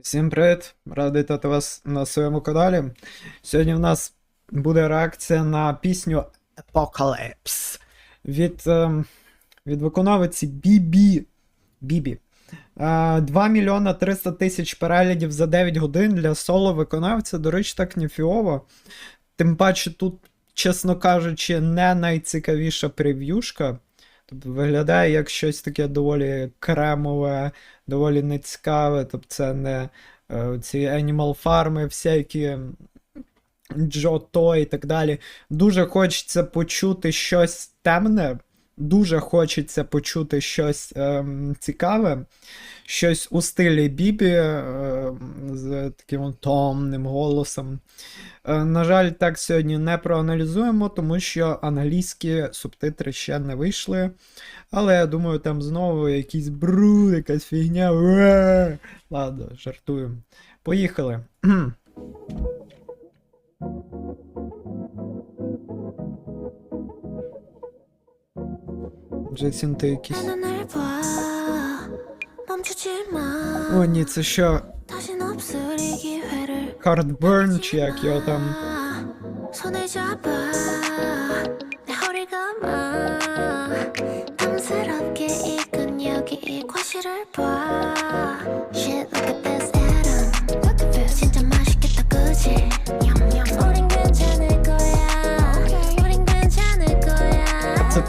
Всім привіт! Радий вітати вас на своєму каналі. Сьогодні в нас буде реакція на пісню Apocalypse від, ем, від виконавиці Бібі. Бібі. Е, 2 мільйона 300 тисяч переглядів за 9 годин для соло виконавця, до речі, так ніфіово. Тим паче тут, чесно кажучи, не найцікавіша прев'юшка. Тобто виглядає як щось таке доволі кремове, доволі нецікаве. Тобто це не е, ці Animal Farm, всякі Джо і так далі. Дуже хочеться почути щось темне, дуже хочеться почути щось ем, цікаве, щось у стилі Бібі е, з таким томним голосом. Е, На жаль, так сьогодні не проаналізуємо, тому що англійські субтитри ще не вийшли. Але я думаю, там знову якийсь бруд, якась фігня. Ладно, жартую. Поїхали. Джейсон, ти якийсь. О, ні, це що? Хардберн чи як його там.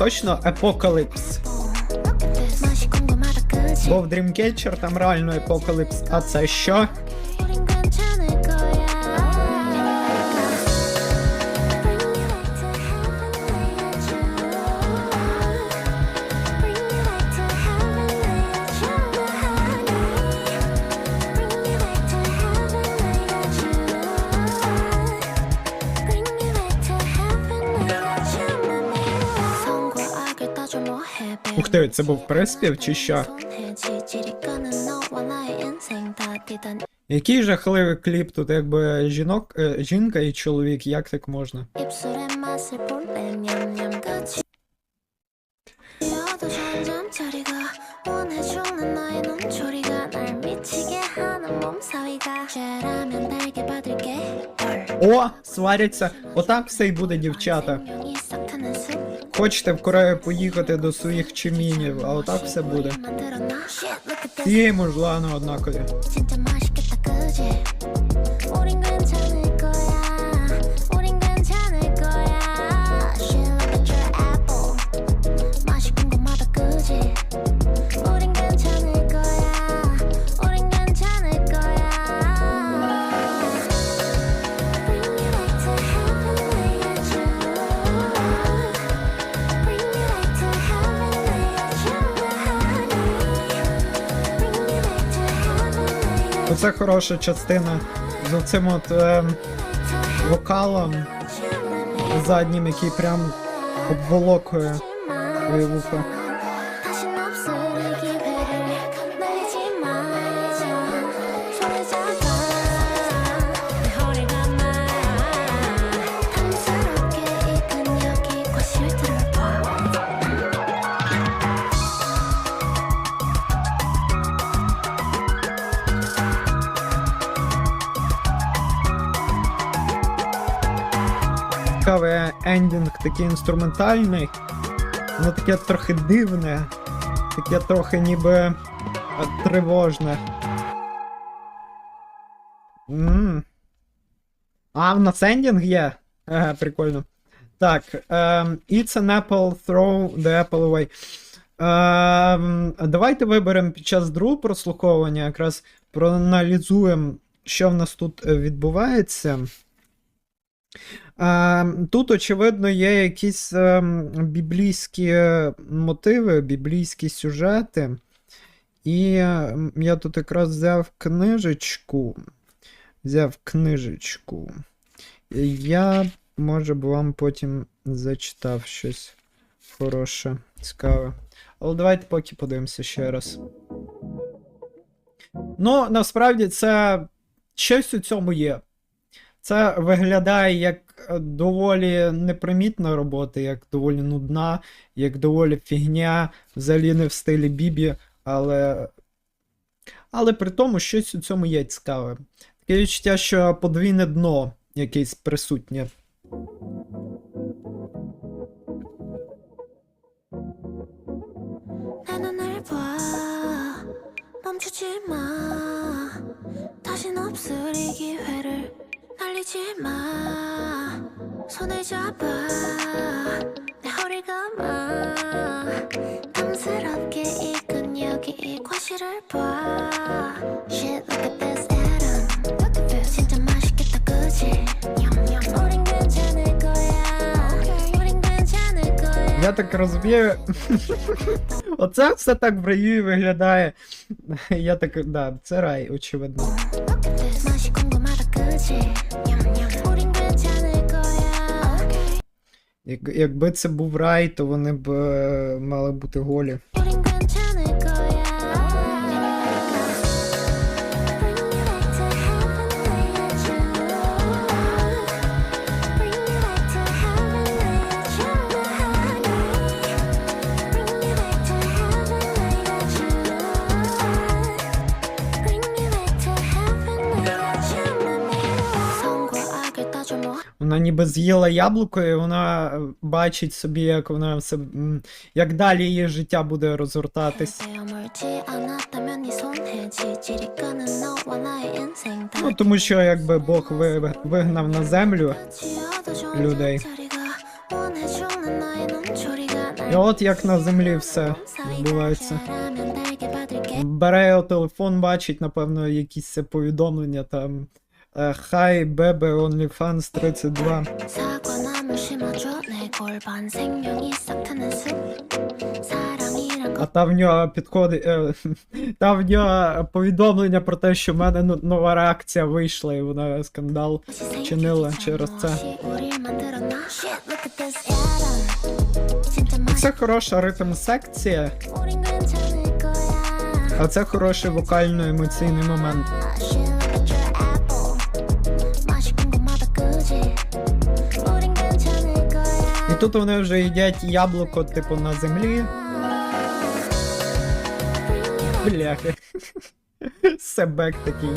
точно Apocalypse. Бо в Dreamcatcher там реально Apocalypse. А це що? Ух ти, це був приспів чи що? Який жахливий кліп тут, якби жінок, е, жінка і чоловік, як так можна? О, сваряться, отак все й буде, дівчата. Хочете в Корею поїхати до своїх чимінів, а отак все буде. Цієї можливо однакові. Оце хороша частина з оцим от е, вокалом заднім, який прям обволокує твоє. Ендінг такий інструментальний, воно таке трохи дивне, таке трохи ніби е, тривожне. м А, в нас ендінг є? Ага, прикольно. Так, ем, It's an apple, throw the apple away. Ем, давайте виберемо під час другого прослуховування, якраз проаналізуємо, що в нас тут е, відбувається. Е, Тут, очевидно, є якісь е, біблійські мотиви, біблійські сюжети. І е, я тут якраз взяв книжечку. Взяв книжечку. Я, може б, вам потім зачитав щось хороше, цікаве. Але давайте поки подивимося ще раз. Ну, насправді, це щось у цьому є. Це виглядає як е, доволі непримітна робота, як доволі нудна, як доволі фігня, взагалі не в стилі Бібі, але. Але при тому щось у цьому є цікаве. Таке відчуття, що подвійне дно якесь присутнє. 내 눈을 봐 멈추지 마 다신 없을 이 기회를 날리지 마 손을 잡아 내 허리가 막 탐스럽게 익은 여기 이 과실을 봐 Shit look at this Adam Look at this 진짜 맛있겠다 그지 냠냠 우린 괜찮을 거야 우린 괜찮을 거야 Я так розумію. Оце все так в раю виглядає. Я так. Да, це рай, очевидно. якби це був рай, то вони б е, мали бути голі. Вона ніби з'їла яблуко, і вона е, бачить собі, як вона все як далі її життя буде розгортатись. Ну тому що якби Бог вигнав на землю людей. І от як на землі все відбувається. Бере телефон, бачить, напевно, якісь повідомлення там. Е, хай Бебе OnlyFans 32. А там в нього підходить. Е, там в нього повідомлення про те, що в мене ну, нова реакція вийшла і вона скандал чинила через це. Це хороша ритм секція. А це хороший вокально-емоційний момент. Тут вони вже їдять яблуко, типу, на землі. Бляхи. Себек такий.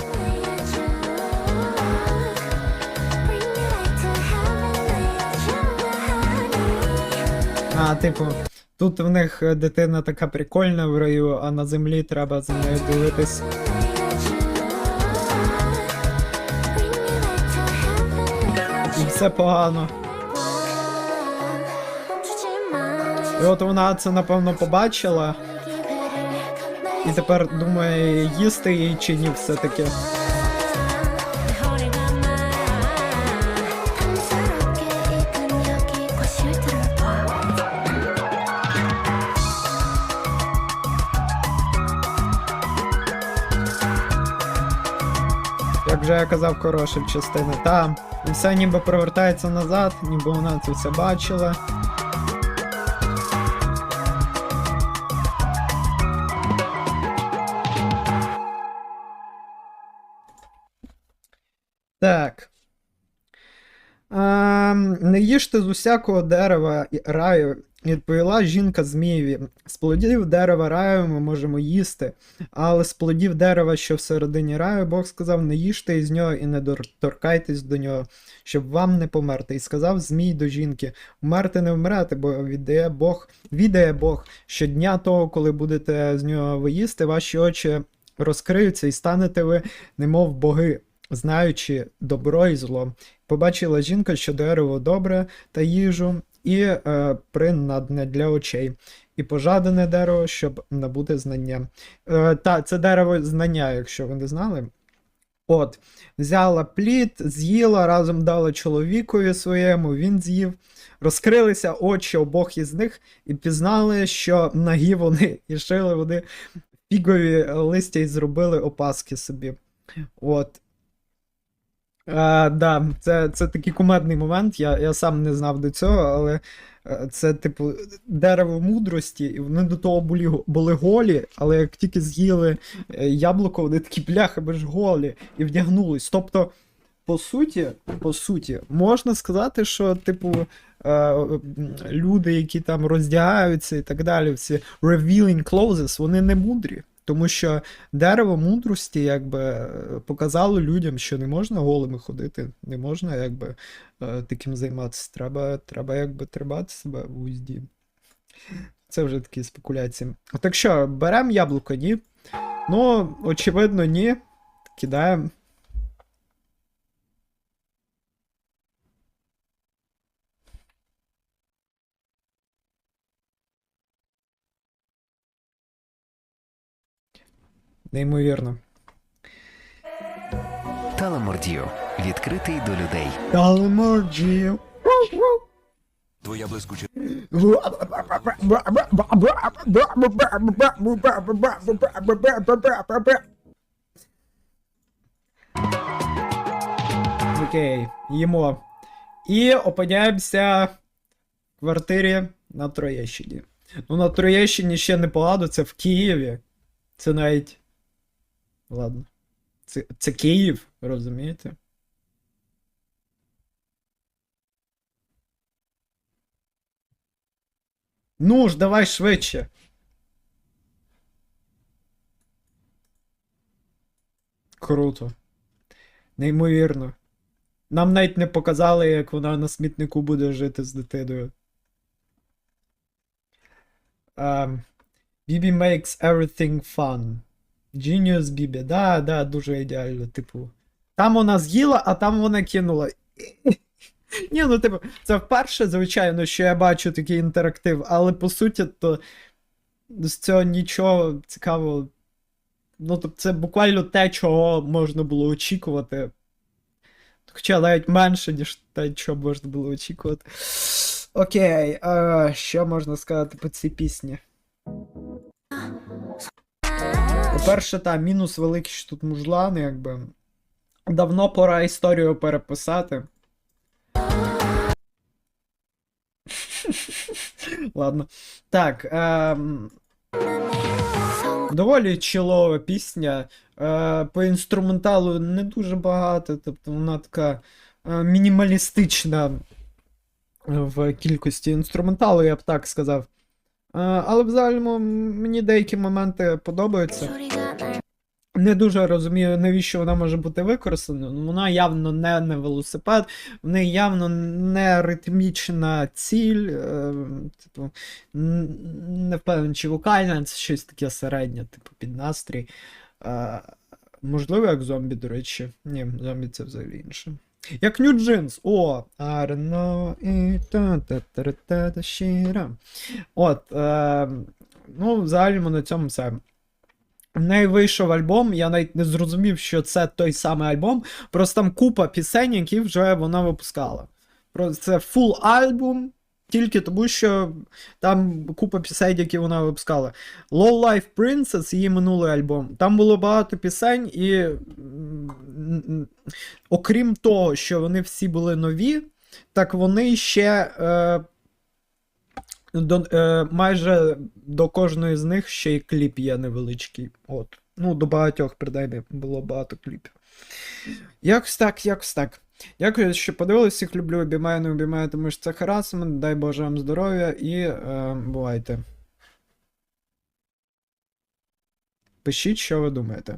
А, типу, тут в них дитина така прикольна в раю, а на землі треба за нею дивитись. І все погано. І от вона це напевно побачила, і тепер думає, їсти її чи ні все-таки. Як вже я казав, хороша частина. Та, все ніби повертається назад, ніби вона це все бачила. Їжте з усякого дерева і раю, відповіла жінка Змієві. З плодів дерева раю ми можемо їсти, але з плодів дерева, що всередині раю, Бог сказав, не їжте із нього і не торкайтесь до нього, щоб вам не померти. І сказав Змій до жінки: Вмерти не вмрете, бо віддає Бог, віддає Бог, що дня того, коли будете з нього виїсти, ваші очі розкриються і станете ви, немов боги. Знаючи добро і зло, побачила жінка, що дерево добре та їжу, і е, принадне для очей, і пожадане дерево, щоб набути знання. Е, та, це дерево знання, якщо ви не знали. От, взяла плід, з'їла, разом дала чоловікові своєму, він з'їв. Розкрилися очі обох із них і пізнали, що нагі вони і шили вони фігові листя і зробили опаски собі. От. А, да, це, це такий кумедний момент. Я, я сам не знав до цього, але е, це, типу, дерево мудрості, і вони до того були, були голі, але як тільки з'їли е, яблуко, вони такі бляхи, ми ж голі, і вдягнулись. Тобто по суті, по суті, можна сказати, що, типу, е, люди, які там роздягаються і так далі, всі revealing clothes, вони не мудрі. Тому що дерево мудрості якби е, показало людям, що не можна голими ходити, не можна якби е, таким займатися. Треба, треба якби тримати себе в узді. Це вже такі спекуляції. Так що, беремо яблуко, ні? Ну, очевидно, ні. Кидаємо. Неймовірно. Таламордію. Відкритий до людей. Талморджі. Твоя блискуча Окей, їмо. І опиняємося в квартирі на Троєщині. Ну, на Троєщині ще непогано, це в Києві. Це навіть. Ладно. Це, це Київ, розумієте? Ну ж, давай швидше. Круто. Неймовірно. Нам навіть не показали, як вона на смітнику буде жити з дитиною. Um, Бібі makes everything fun. Genius Бібі. Да, да, дуже ідеально, типу. Там вона з'їла, а там вона кинула. Ні, ну типу, це вперше, звичайно, що я бачу такий інтерактив, але по суті, то з цього нічого цікавого. Ну, тобто, це буквально те, чого можна було очікувати. Хоча навіть менше, ніж те, що можна було очікувати. Окей, а, що можна сказати по цій пісні? По-перше, та, мінус великий, що тут мужлани, якби. Давно пора історію переписати. Ладно. Так. Ем... Доволі чилова пісня. Е, по інструменталу не дуже багато, тобто вона така е, мінімалістична в кількості інструменталу, я б так сказав. Е, але в загальному мені деякі моменти подобаються. Не дуже розумію, навіщо вона може бути використана. Вона явно не не велосипед, в неї явно не ритмічна ціль, е, типу, не впевнений, чи вокальна, це щось таке середнє, типу під настрій. Е, можливо, як зомбі, до речі. Ні, зомбі це взагалі інше. Як New Jeans. О, know it, та та та та. От, е, ну, в загальному на цьому все. В неї вийшов альбом, я навіть не зрозумів, що це той самий альбом. Просто там купа пісень, які вже вона випускала. Просто це фул альбом, тільки тому, що там купа пісень, які вона випускала. Low Life Princess, її минулий альбом. Там було багато пісень, і окрім того, що вони всі були нові, так вони ще. Е, до, е, майже до кожної з них ще й кліп є невеличкий. От. Ну, до багатьох, принаймні, було багато кліпів. Якось так, якось так. Дякую, що подивилися. Всіх люблю, обіймаю, не обіймаю, тому що це харасмент. Дай Боже вам здоров'я і е, бувайте. Пишіть, що ви думаєте.